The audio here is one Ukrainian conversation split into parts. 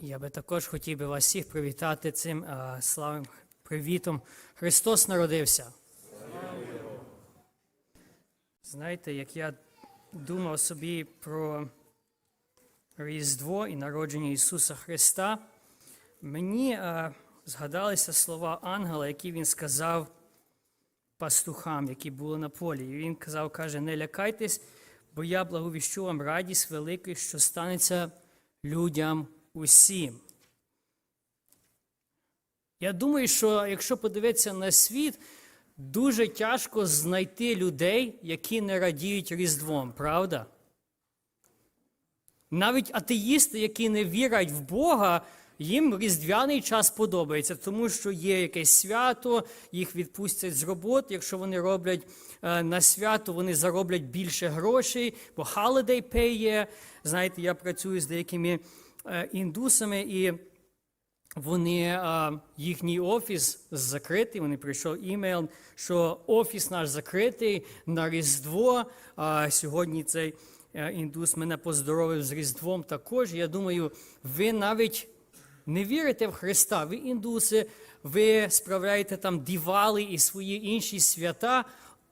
Я би також хотів би вас всіх привітати цим а, славним привітом. Христос народився. Знаєте, як я думав собі про Різдво і народження Ісуса Христа, мені а, згадалися слова ангела, які він сказав пастухам, які були на полі. І він казав, каже, не лякайтесь, бо я благовіщу вам радість велику, що станеться людям усім. Я думаю, що якщо подивитися на світ, дуже тяжко знайти людей, які не радіють Різдвом, правда? Навіть атеїсти, які не вірять в Бога, їм різдвяний час подобається, тому що є якесь свято, їх відпустять з роботи. Якщо вони роблять е, на свято, вони зароблять більше грошей, бо holiday pay є. Знаєте, я працюю з деякими індусами, і вони, е, їхній офіс закритий. Вони прийшов імейл, що офіс наш закритий на Різдво. Сьогодні цей е, індус мене поздоровив з Різдвом також. Я думаю, ви навіть не вірите в Христа, ви індуси, ви справляєте там дівали і свої інші свята,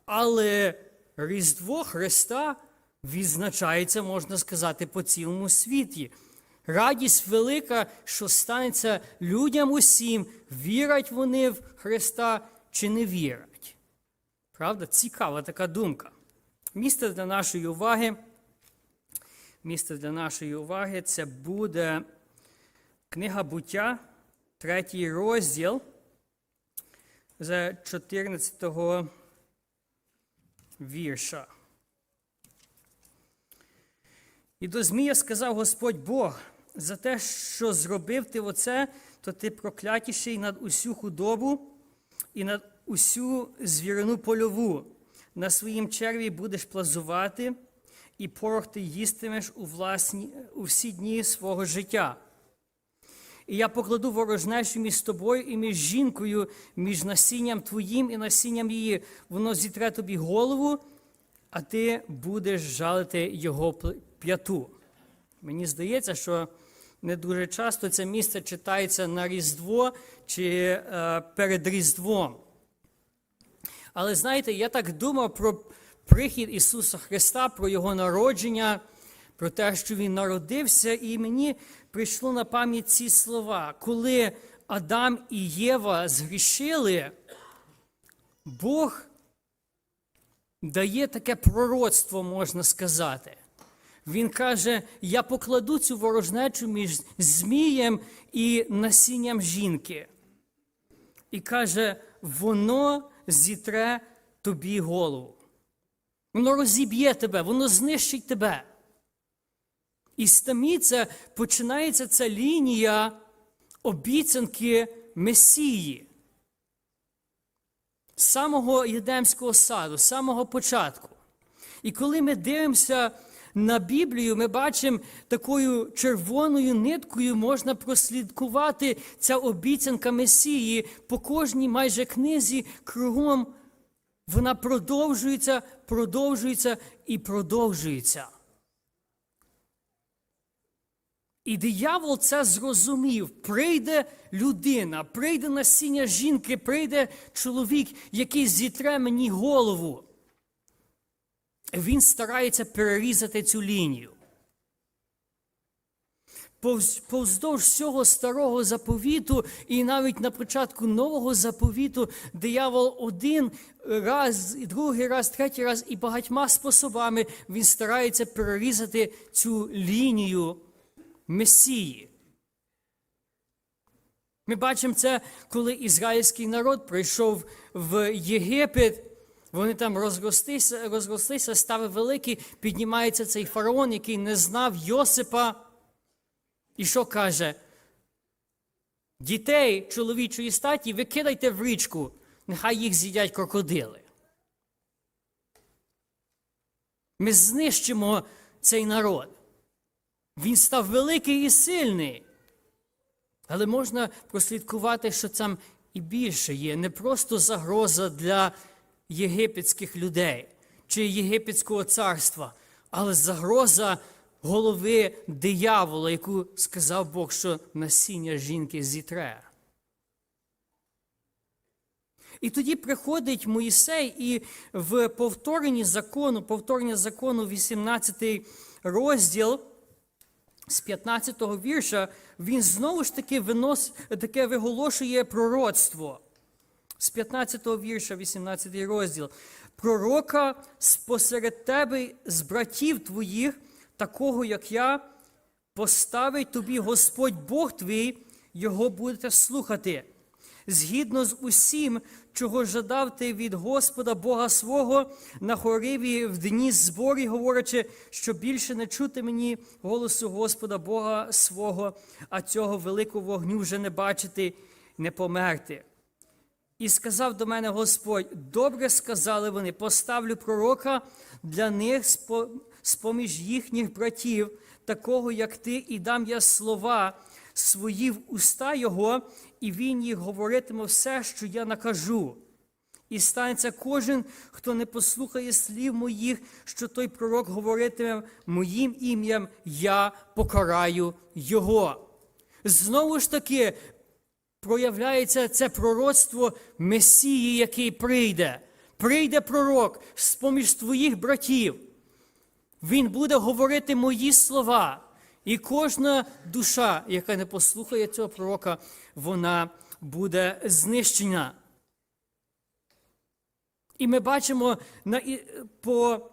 але Різдво Христа відзначається, можна сказати, по цілому світі. Радість велика, що станеться людям усім, вірять вони в Христа чи не вірять. Правда, цікава така думка. Місце для нашої уваги. Місце для нашої уваги це буде книга буття, третій розділ з 14 вірша. І до Змія сказав Господь Бог, за те, що зробив ти оце, то ти проклятіший над усю худобу і над усю звірину польову. На своїм черві будеш плазувати, і порох ти їстимеш у, власні, у всі дні свого життя. І я покладу ворожнечу між тобою і між жінкою, між насінням твоїм і насінням її. Воно зітре тобі голову, а ти будеш жалити його п'яту. Мені здається, що не дуже часто це місце читається на Різдво чи е, перед Різдвом. Але знаєте, я так думав про прихід Ісуса Христа, про Його народження, про те, що Він народився, і мені прийшло на пам'ять ці слова. Коли Адам і Єва згрішили, Бог дає таке пророцтво, можна сказати. Він каже: Я покладу цю ворожнечу між Змієм і насінням жінки. І каже, воно зітре тобі голову. Воно розіб'є тебе, воно знищить тебе. І з таміця починається ця лінія обіцянки Месії. Самого Єдемського саду, з самого початку. І коли ми дивимося на Біблію, ми бачимо такою червоною ниткою можна прослідкувати ця обіцянка Месії по кожній майже книзі кругом. Вона продовжується, продовжується і продовжується. І диявол це зрозумів. Прийде людина, прийде насіння жінки, прийде чоловік, який зітре мені голову. Він старається перерізати цю лінію. Повз- Повздовж всього старого заповіту, і навіть на початку нового заповіту, диявол один раз, другий раз, третій раз і багатьма способами він старається перерізати цю лінію Месії. Ми бачимо це, коли ізраїльський народ прийшов в Єгипет. Вони там розрослися, розрослися, стали великі, піднімається цей фараон, який не знав Йосипа. І що каже? Дітей чоловічої статі викидайте в річку, нехай їх з'їдять крокодили. Ми знищимо цей народ. Він став великий і сильний. Але можна прослідкувати, що там і більше є. Не просто загроза для єгипетських людей чи єгипетського царства, але загроза голови диявола, яку сказав Бог, що насіння жінки зітре. І тоді приходить Моїсей і в повторенні закону, повторення закону, 18 розділ з 15 вірша, він знову ж таки винос, таке виголошує пророцтво. З 15 вірша, 18 розділ. Пророка спосеред тебе з братів твоїх, такого як я, поставить тобі Господь Бог твій, його будете слухати. Згідно з усім, чого жадав ти від Господа Бога свого на хориві в дні зборі, говорячи, що більше не чути мені голосу Господа Бога свого, а цього великого вогню вже не бачити, не померти. І сказав до мене Господь: добре сказали вони, поставлю пророка для них з-поміж їхніх братів, такого, як ти, і дам я слова свої в уста його, і він їх говоритиме все, що я накажу. І станеться кожен, хто не послухає слів моїх, що той пророк говоритиме моїм ім'ям, я покараю його. Знову ж таки, проявляється це пророцтво Месії, який прийде. Прийде пророк з-поміж твоїх братів. Він буде говорити мої слова. І кожна душа, яка не послухає цього пророка, вона буде знищена. І ми бачимо на, по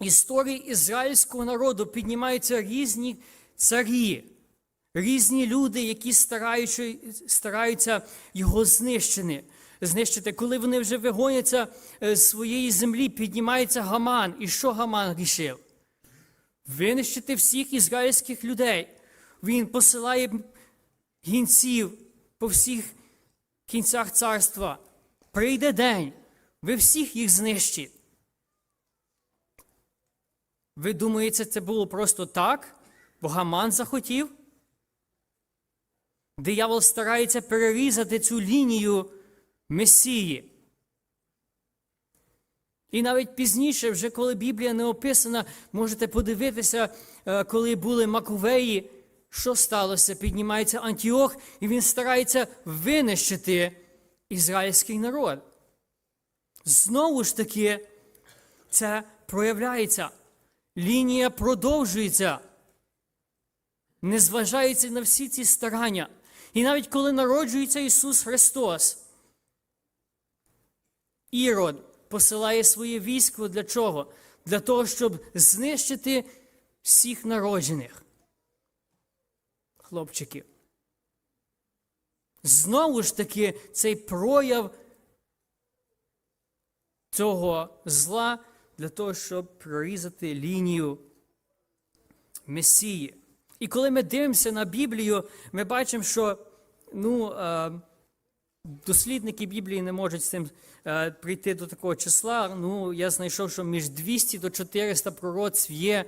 історії ізраїльського народу піднімаються різні царі, різні люди, які стараються, його знищити. знищити. Коли вони вже вигоняться е, з своєї землі, піднімається Гаман. І що Гаман рішив? Винищити всіх ізраїльських людей. Він посилає гінців по всіх кінцях царства. Прийде день, ви всіх їх знищите. Ви думаєте, це було просто так? Бо Гаман захотів? Диявол старається перерізати цю лінію Месії. І навіть пізніше, вже коли Біблія не описана, можете подивитися, е, коли були Маковеї, що сталося? Піднімається Антіох, і він старається винищити ізраїльський народ. Знову ж таки, це проявляється. Лінія продовжується, не зважається на всі ці старання. І навіть коли народжується Ісус Христос, Ірод посилає своє військо для чого? Для того, щоб знищити всіх народжених хлопчиків. Знову ж таки, цей прояв цього зла для того, щоб прорізати лінію Месії. І коли ми дивимося на Біблію, ми бачимо, що ну, е, дослідники Біблії не можуть з цим е, прийти до такого числа. Ну, я знайшов, що між 200 до 400 пророцтв є,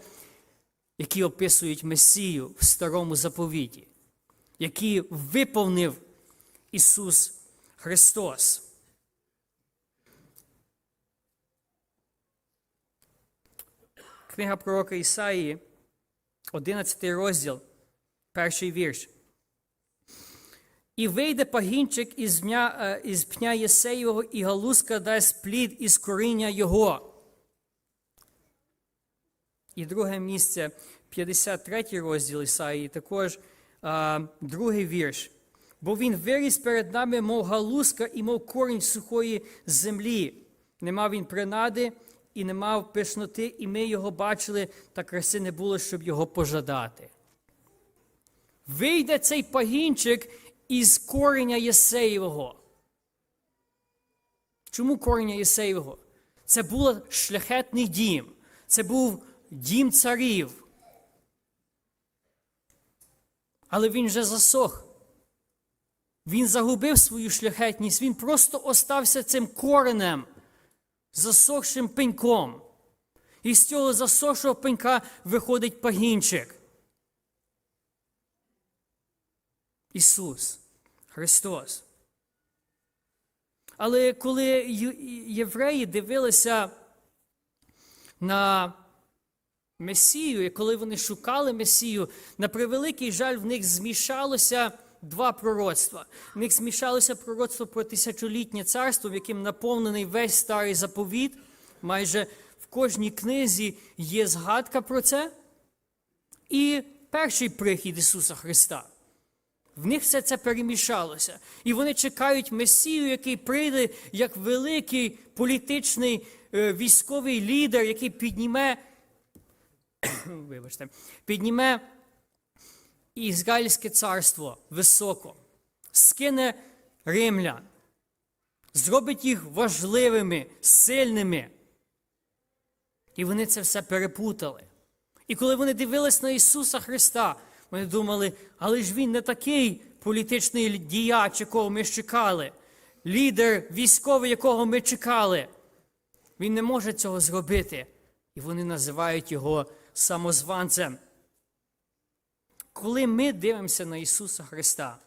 які описують Месію в старому заповіті, які виповнив Ісус Христос. Книга пророка Ісаї, 11 розділ, перший вірш. І вийде пагінчик із, м'я, е, із пня Єсеєвого, і галузка дасть плід із коріння його. І друге місце, 53 розділ Ісаї, також а, другий вірш. Бо він виріс перед нами, мов галузка і мов корінь сухої землі. Не мав він принади і не мав пишноти, і ми його бачили, та краси не було, щоб його пожадати. Вийде цей пагінчик із кореня Єсеєвого. Чому кореня Єсеєвого? Це був шляхетний дім, це був дім царів. Але він вже засох. Він загубив свою шляхетність, він просто остався цим коренем, засохшим пеньком. І з цього засохшого пенька виходить пагінчик. Ісус, Христос. Але коли євреї дивилися на Месію, і коли вони шукали Месію, на превеликий жаль, в них змішалося два пророцтва. В них змішалося пророцтво про тисячолітнє царство, в яким наповнений весь старий заповіт. Майже в кожній книзі є згадка про це. І перший прихід Ісуса Христа. В них все це перемішалося. І вони чекають Месію, який прийде як великий політичний е, військовий лідер, який підніме, вибачте, підніме Ізраїльське царство високо, скине римлян, зробить їх важливими, сильними. І вони це все перепутали. І коли вони дивились на Ісуса Христа, вони думали, але ж Він не такий політичний діяч, якого ми чекали, лідер військовий, якого ми чекали. Він не може цього зробити. І вони називають його самозванцем. Коли ми дивимося на Ісуса Христа,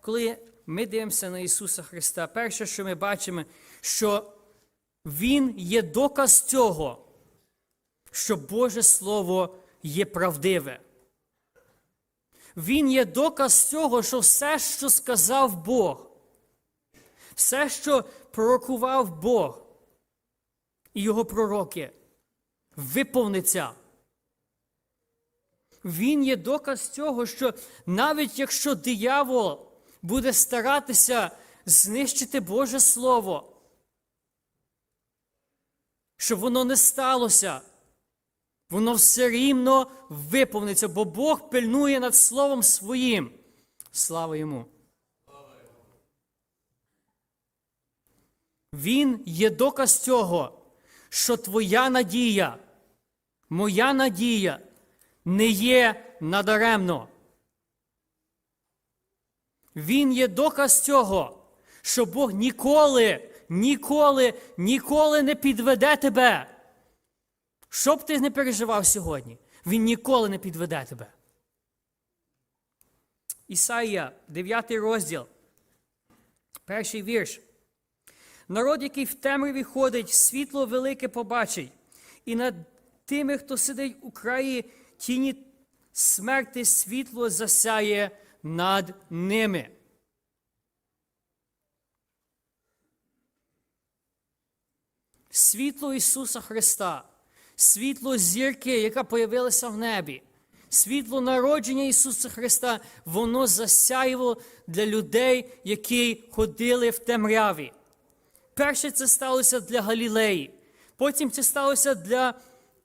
коли ми дивимося на Ісуса Христа, перше, що ми бачимо, що Він є доказ цього, що Боже Слово є правдиве. Він є доказ цього, що все, що сказав Бог, все, що пророкував Бог і його пророки, виповниться. Він є доказ цього, що навіть якщо диявол буде старатися знищити Боже Слово, щоб воно не сталося, воно все рівно виповниться, бо Бог пильнує над Словом Своїм. Слава йому. Він є доказ цього, що твоя надія, моя надія не є надаремно. Він є доказ цього, що Бог ніколи, ніколи, ніколи не підведе тебе. Що б ти не переживав сьогодні, він ніколи не підведе тебе. Ісаїя, 9 розділ, перший вірш. Народ, який в темряві ходить, світло велике побачить, і над тими, хто сидить у краї тіні смерти, світло засяє над ними. Світло Ісуса Христа, світло зірки, яка появилася в небі, світло народження Ісуса Христа, воно засяяло для людей, які ходили в темряві. Перше це сталося для Галілеї, потім це сталося для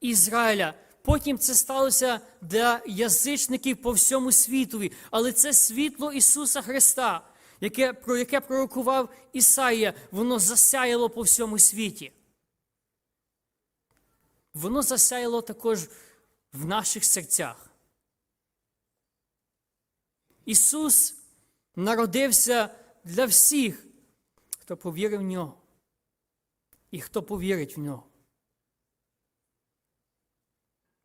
Ізраїля, потім це сталося для язичників по всьому світові. Але це світло Ісуса Христа, яке, про яке пророкував Ісаїя, воно засяяло по всьому світі. Воно засяяло також в наших серцях. Ісус народився для всіх, хто повірив в нього і хто повірить в нього.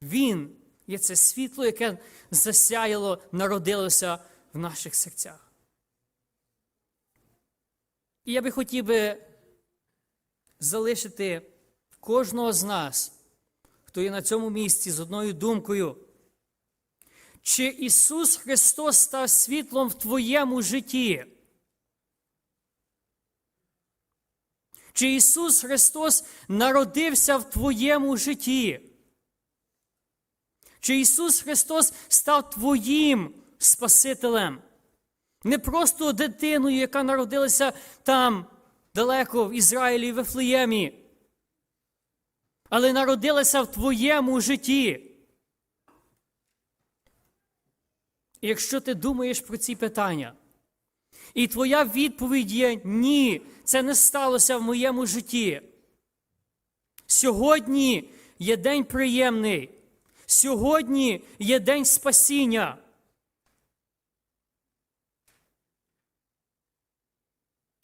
Він є це світло, яке засяяло, народилося в наших серцях. І я би хотів би залишити кожного з нас, хто є на цьому місці з одною думкою. Чи Ісус Христос став світлом в твоєму житті? Чи Ісус Христос народився в твоєму житті? Чи Ісус Христос став твоїм Спасителем? Не просто дитиною, яка народилася там, далеко в Ізраїлі і Вифлеємі, але народилася в твоєму житті. Якщо ти думаєш про ці питання, і твоя відповідь є ні, це не сталося в моєму житті. Сьогодні є день приємний. Сьогодні є день спасіння.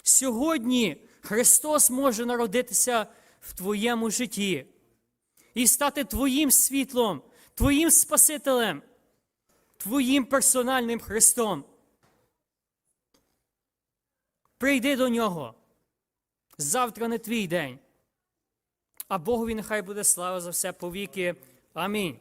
Сьогодні Христос може народитися в твоєму житті і стати твоїм світлом, твоїм Спасителем, твоїм персональним Христом. Прийди до нього. Завтра не твій день. А Богові нехай буде слава за все повіки. Амінь.